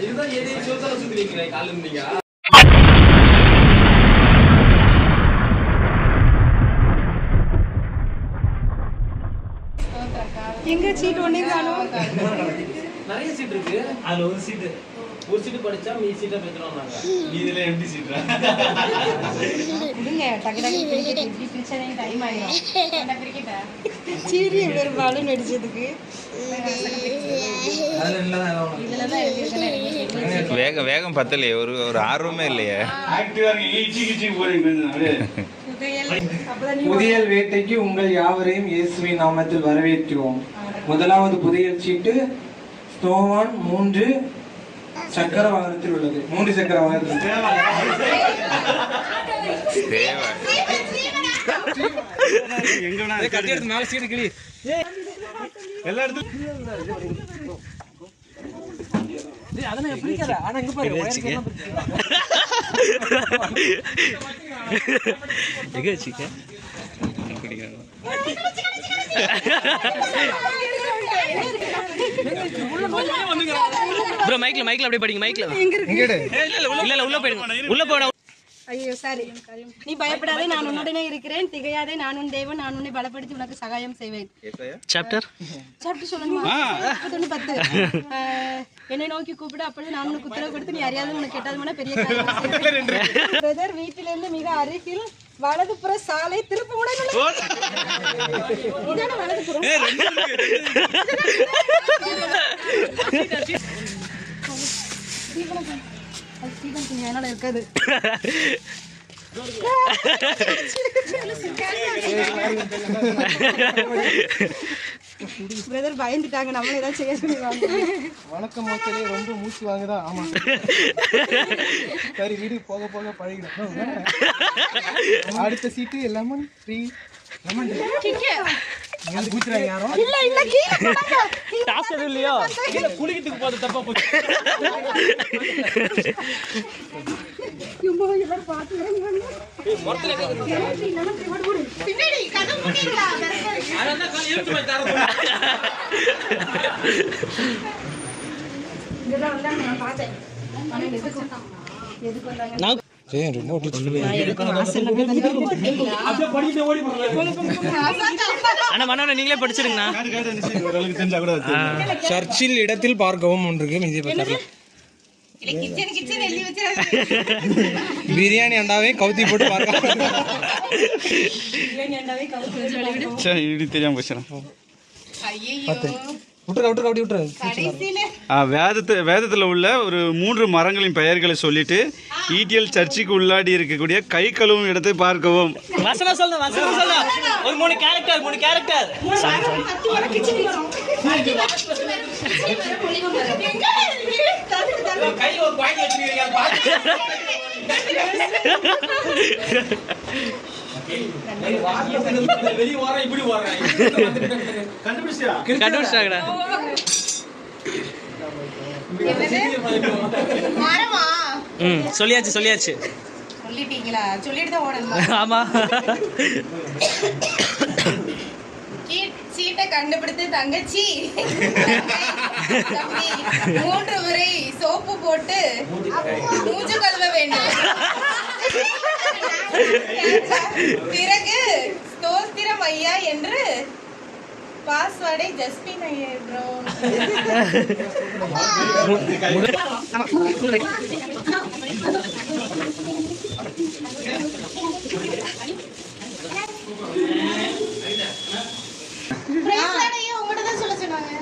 இதுதான் எதையும் சோத்தால சுத்தி வைக்கிறேன் காலைல இருந்தீங்க எங்க சீட் ஒண்ணே காணும்? நிறைய சீட் இருக்கு. அதுல ஒரு சீட் ஒரு சீட் படிச்சா மீதி சீட்டை பெற்றுறோம் நாங்க இதுல எம்டி சீட் விடுங்க டக்கு டக்கு கிரிக்கெட் இப்படி பிரிச்சாலே டைம் ஆயிடும் என்ன கிரிக்கெட்டா சீரி பெரும்பாலும் நடிச்சதுக்கு வேகம் வேகம் பத்தலையே ஒரு ஒரு ஆர்வமே இல்லையே. புதியல் வேட்டைக்கு உங்கள் யாவரையும் இயேசுவின் நாமத்தில் வரவேற்கிறோம். முதலாவது புதியல் சீட்டு ஸ்னோவான் மூன்று சக்கர வாகனத்தில் உள்ளது மூன்று சக்கர வாகனத்தில் தேவை எங்க வச்சுக்க ப்ரோ மைக்ல மைக்ல அப்படியே படிங்க மைக்ல இல்ல இல்ல உள்ள போயிடுங்க உள்ள போட. ஐயோ சாரி நீ பயப்படாதே நான் உன்னுடனே இருக்கிறேன். திகையாதே நான் உன் தேவன் நான் உன்னை பலப்படுத்தி உனக்கு சகாயம் செய்வேன். சாப்டர் சாப்பிட்டு சொல்லணுமா? முப்பத்தொன்னு பத்து. என்னை நோக்கி கூப்பிடு அப்பொழுது நான் உனக்கு உத்தரவு கொடுத்து நீ அறியாத உனக்கு கேட்டாதுமான பெரிய பிரதர் வீட்டிலிருந்து மிக அருகில் வலதுபுற சாலை திருப்பு இதான வலதுபுறம்? என்னால இருக்காது பிரதர் பயந்துட்டாங்க நம்மள ஏதாவது செய்ய சொல்லுவாங்க வணக்கம் மக்களே ரொம்ப மூச்சு வாங்குதா? ஆமா. சரி வீடு போக போக பழகிடும். அடுத்த சீட்டு லெமன் ட்ரீ லெமன் இல்ல இல்ல கீழே. டாஸ் எதுவும் இல்லையோ கீழே குளிக்கிறதுக்கு போது தப்பா போச்சு. நான் பார்த்தேன். ஆனா மண்ணா நீங்களே படிச்சிருங்கண்ணா. சர்ச்சில் இடத்தில் பார்க்கவும் ஒன்று இருக்கு மிஞ்சி பத்தாரில் பிரியாணி அண்டாவே கவுத்தி போட்டு விளையாடு. சரி இப்படி தெரியாம போச்சு விட்டுரு விட்டுரு அப்படி விட்டுரு ஆ, வேதத்து வேதத்தில் உள்ள ஒரு மூன்று மரங்களின் பெயர்களை சொல்லிட்டு ஈட்டியல் சர்ச்சுக்கு உள்ளாடி இருக்கக்கூடிய கை கழுவும் இடத்தை பார்க்கவும். வசனம் சொல்லுங்க வசனம் சொல்லுங்க ஒரு மூணு கேரக்டர் மூணு கேரக்டர் கையில ஒரு பாயிண்ட் வச்சிருக்கீங்க வெளிய ஓரம் இப்படி ஓரம் கண்டுபிடிச்சியா கண்டுபிடிச்சாங்கடா ம் சொல்லியாச்சு சொல்லியாச்சு. சொல்லிட்டீங்களா? சொல்லிட்டு தான் ஓடணுமா. ஆமா. சீட்- சீட்டை கண்டுபிடித்து தங்கச்சி. மூன்று முறை சோப்பு போட்டு மூச்சு கழுவ வேண்டும். பிறகு ஸ்தோத்திரம் ஐயா என்று பாஸ்வேர்டை ஜஸ்பின் ஐயா ப்ரோ உங்கள்கிட்ட தான் சொல்ல சொன்னாங்க.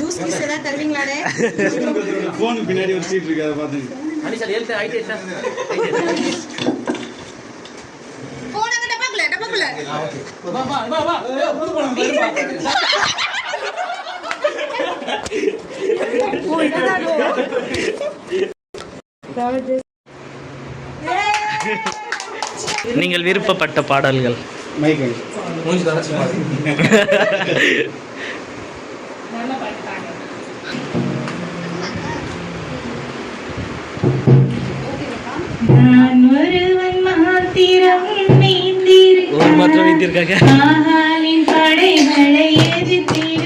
ஜூஸ் ஏதாவது தருவீங்களாடே? ஃபோனுக்கு பின்னாடி ஒரு சீட் இருக்கு அதை பார்த்து. போன அங்க டப்பாக்குள்ள டப்பாக்குள்ள. நீங்கள் விருப்பப்பட்ட பாடல்கள். மைக்கேல். மூஞ்சி தானே சும்மா ஒரு மாத்திரம் வைத்திருக்காங்க படைகளை எதிர்த்தேன்.